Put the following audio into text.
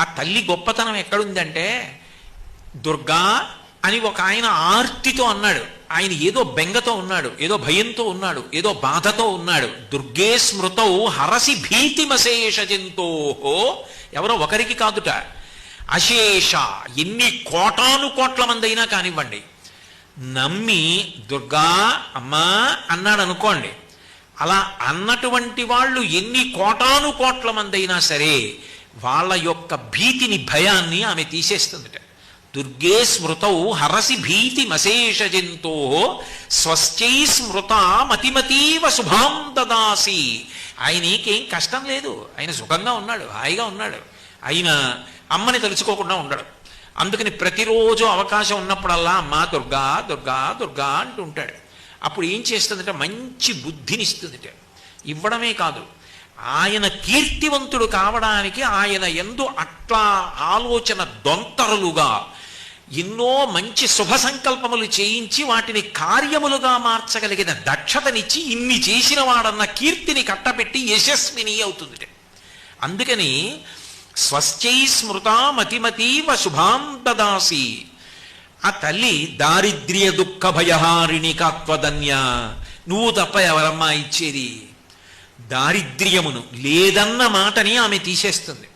ఆ తల్లి గొప్పతనం ఎక్కడుందంటే దుర్గా అని ఒక ఆయన ఆర్తితో అన్నాడు. ఆయన ఏదో బెంగతో ఉన్నాడు ఏదో భయంతో ఉన్నాడు ఏదో బాధతో ఉన్నాడు. దుర్గే స్మృతౌ హరసి భీతిమశేష జంతోహో ఎవరో ఒకరికి కాదుట. అశేష ఎన్ని కోటాను కోట్ల మంది అయినా కానివ్వండి. నమ్మి దుర్గా అమ్మా అన్నాడు అనుకోండి అలా అన్నటువంటి వాళ్ళు ఎన్ని కోటాను కోట్ల మంది అయినా సరే వాళ్ళ యొక్క భీతిని భయాన్ని ఆమె తీసేస్తుందిట. దుర్గే స్మృతౌ హరసి భీతి మశేష జంతో స్వస్థై స్మృత మతిమతీవ శుభాం దదాసి. ఆయనకేం కష్టం లేదు. ఆయన సుఖంగా ఉన్నాడు హాయిగా ఉన్నాడు. ఆయన అమ్మని తలుచుకోకుండా ఉండడు. అందుకని ప్రతిరోజు అవకాశం ఉన్నప్పుడల్లా అమ్మ దుర్గా దుర్గా దుర్గా అంటూ ఉంటాడు. అప్పుడు ఏం చేస్తుందంటే? మంచి బుద్ధినిస్తుందిట ఇవ్వడమే కాదు. ఆయన కీర్తివంతుడు కావడానికి ఆయన ఎందు అట్లా ఆలోచన దొంతరులుగా ఎన్నో మంచి శుభ సంకల్పములు చేయించి వాటిని కార్యములుగా మార్చగలిగిన దక్షతనిచ్చి ఇన్ని చేసిన వాడన్న కీర్తిని కట్టపెట్టి యశస్విని అవుతుంది అందుకని స్వస్థై స్మృత మతిమతీవ శుభాం దదాసి. ఆ తల్లి దారిద్ర్య దుఃఖ భయహారిణి నువ్వు తప్ప ఎవరమ్మా ఇచ్చేది? దారిద్ర్యమును లేదన్న మాటని ఆమె తీసేస్తుంది.